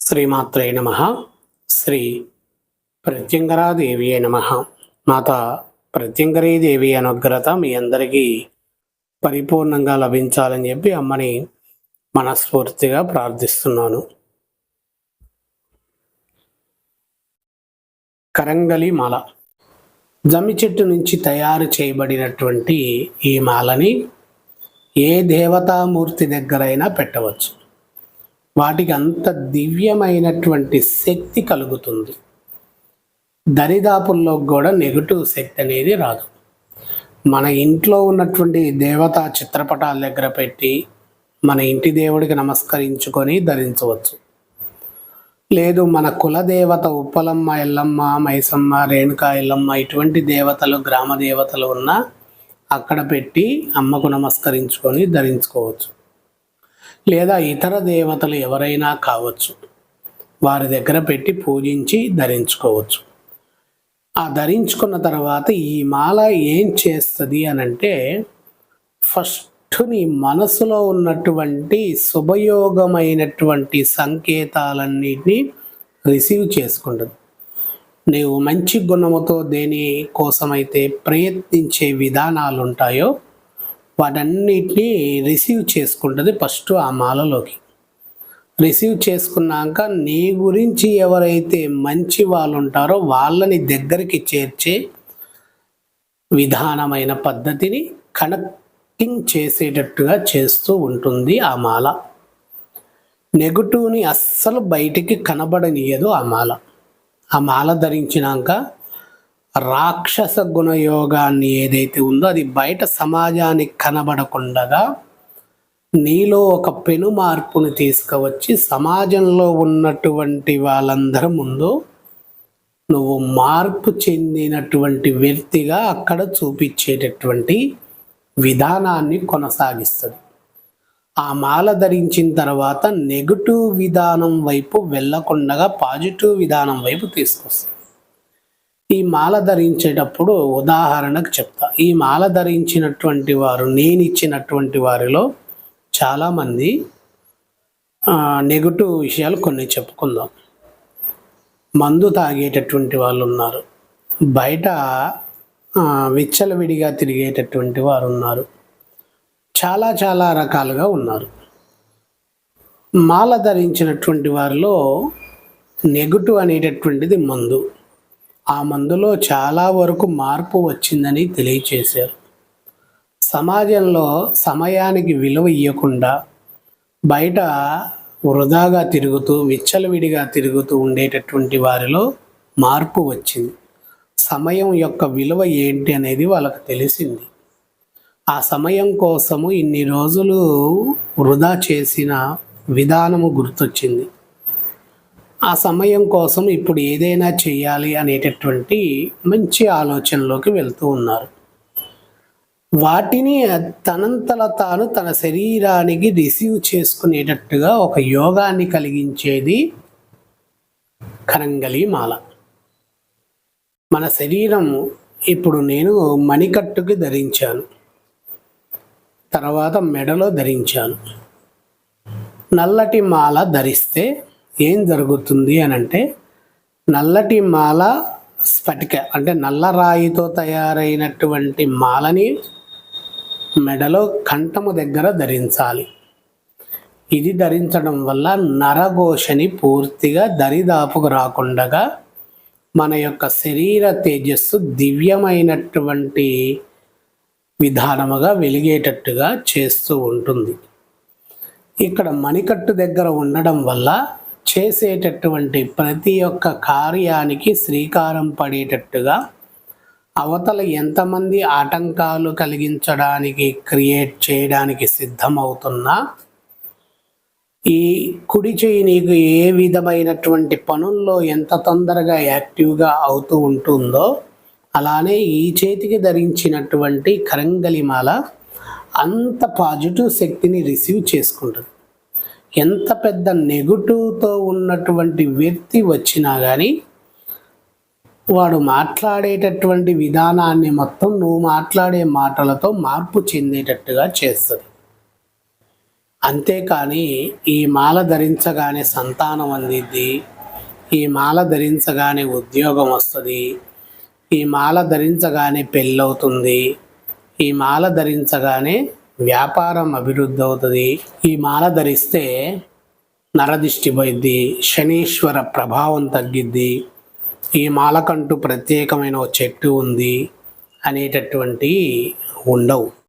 శ్రీమాత్రే నమ. శ్రీ ప్రత్యంగరాదేవి నమ. మాత ప్రత్యంగరీదేవి అనుగ్రత మీ అందరికీ పరిపూర్ణంగా లభించాలని చెప్పి అమ్మని మనస్ఫూర్తిగా ప్రార్థిస్తున్నాను. కరంగలి మాల. జమ్మి చెట్టు నుంచి తయారు చేయబడినటువంటి ఈ మాలని ఏ దేవతామూర్తి దగ్గరైనా పెట్టవచ్చు. వాటికి అంత దివ్యమైనటువంటి శక్తి కలుగుతుంది. దరిదాపుల్లో కూడా నెగటివ్ శక్తి అనేది రాదు. మన ఇంట్లో ఉన్నటువంటి దేవతా చిత్రపటాల దగ్గర పెట్టి మన ఇంటి దేవుడికి నమస్కరించుకొని ధరించవచ్చు. లేదు మన కులదేవత ఉప్పలమ్మ ఎల్లమ్మ మైసమ్మ రేణుకా ఎల్లమ్మ ఇటువంటి దేవతలు గ్రామ దేవతలు ఉన్నా అక్కడ పెట్టి అమ్మకు నమస్కరించుకొని ధరించుకోవచ్చు. లేదా ఇతర దేవతలు ఎవరైనా కావచ్చు. వారి దగ్గర పెట్టి పూజించి ధరించుకోవచ్చు. ఆ ధరించుకున్న తర్వాత ఈ మాల ఏం చేస్తుంది అని అంటే ఫస్ట్ నీ మనసులో ఉన్నటువంటి శుభయోగమైనటువంటి సంకేతాలన్నిటినీ రిసీవ్ చేసుకుంటుంది. నీవు మంచి గుణముతో దేని కోసమైతే ప్రయత్నించే విధానాలు ఉంటాయో వాటన్నిటినీ రిసీవ్ చేసుకుంటుంది ఫస్ట్ ఆ మాలలోకి. రిసీవ్ చేసుకున్నాక నీ గురించి ఎవరైతే మంచి వాళ్ళు ఉంటారో వాళ్ళని దగ్గరికి చేర్చే విధానమైన పద్ధతిని కనెక్టింగ్ చేసేటట్టుగా చేస్తూ ఉంటుంది ఆ మాల. నెగటివ్ని అస్సలు బయటికి కనబడనీయదు ఆ మాల. ఆ మాల ధరించినాక రాక్షస గుణయోగాన్ని ఏదైతే ఉందో అది బయట సమాజానికి కనబడకుండగా నీలో ఒక పెను మార్పుని తీసుకువచ్చి సమాజంలో ఉన్నటువంటి వాళ్ళందరి ముందు నువ్వు మార్పు చెందినటువంటి వ్యక్తిగా అక్కడ చూపించేటటువంటి విధానాన్ని కొనసాగిస్తుంది. ఆ మాల ధరించిన తర్వాత నెగటివ్ విధానం వైపు వెళ్ళకుండా పాజిటివ్ విధానం వైపు తీసుకొస్తుంది. ఈ మాల ధరించేటప్పుడు ఉదాహరణకు చెప్తా. ఈ మాల ధరించినటువంటి వారు నేను ఇచ్చినటువంటి వారిలో చాలామంది నెగటివ్ విషయాలు కొన్ని చెప్పుకుందాం. మందు తాగేటటువంటి వాళ్ళు ఉన్నారు బయట విచ్చలవిడిగా తిరిగేటటువంటి వారు ఉన్నారు చాలా చాలా రకాలుగా ఉన్నారు. మాల ధరించినటువంటి వారిలో నెగటివ్ అనేటటువంటిది మందు. ఆ మందులో చాలా వరకు మార్పు వచ్చిందని తెలియచేశారు. సమాజంలో సమయానికి విలువ ఇవ్వకుండా బయట వృధాగా తిరుగుతూ విచ్చలవిడిగా తిరుగుతూ ఉండేటటువంటి వారిలో మార్పు వచ్చింది. సమయం యొక్క విలువ ఏంటి అనేది వాళ్ళకు తెలిసింది. ఆ సమయం కోసము ఇన్ని రోజులు వృధా చేసిన విధానము గుర్తొచ్చింది. ఆ సమయం కోసం ఇప్పుడు ఏదైనా చేయాలి అనేటటువంటి మంచి ఆలోచనలోకి వెళ్తూ ఉన్నారు. వాటిని తనంతల తాను తన శరీరానికి రిసీవ్ చేసుకునేటట్టుగా ఒక యోగాన్ని కలిగించేది కరంగలి మాల. మన శరీరం ఇప్పుడు నేను మణికట్టుకి ధరించాను. తర్వాత మెడలో ధరించాను. నల్లటి మాల ధరిస్తే ఏం జరుగుతుంది అని అంటే నల్లటి మాల స్ఫటిక అంటే నల్ల రాయితో తయారైనటువంటి మాలని మెడలో కంఠము దగ్గర ధరించాలి. ఇది ధరించడం వల్ల నరఘోషని పూర్తిగా దరిదాపుకు రాకుండగా మన యొక్క శరీర తేజస్సు దివ్యమైనటువంటి విధానముగా వెలిగేటట్టుగా చేస్తూ ఉంటుంది. ఇక్కడ మణికట్టు దగ్గర ఉండడం వల్ల చేసేటటువంటి ప్రతి ఒక్క కార్యానికి శ్రీకారం పడేటట్టుగా అవతల ఎంతమంది ఆటంకాలు కలిగించడానికి క్రియేట్ చేయడానికి సిద్ధమవుతున్నా ఈ కుడి చేయి నీకు ఏ విధమైనటువంటి పనుల్లో ఎంత తొందరగా యాక్టివ్గా అవుతూ ఉంటుందో అలానే ఈ చేతికి ధరించినటువంటి కరంగలిమాల అంత పాజిటివ్ శక్తిని రిసీవ్ చేసుకుంటుంది. ఎంత పెద్ద నెగటివ్తో ఉన్నటువంటి వ్యక్తి వచ్చినా కానీ వాడు మాట్లాడేటటువంటి విధానాన్ని మొత్తం నువ్వు మాట్లాడే మాటలతో మార్పు చెందేటట్టుగా చేస్తుంది. అంతేకాని ఈ మాల ధరించగానే సంతానం అందిద్ది ఈ మాల ధరించగానే ఉద్యోగం వస్తుంది ఈ మాల ధరించగానే పెళ్ళవుతుంది ఈ మాల ధరించగానే వ్యాపారం అభివృద్ధి అవుతుంది. ఈ మాల ధరిస్తే నరదిష్టి పోయిద్ది శనీశ్వర ప్రభావం తగ్గిద్ది. ఈ మాలకంటూ ప్రత్యేకమైన చెట్టు ఉంది అనేటటువంటి ఉండవు.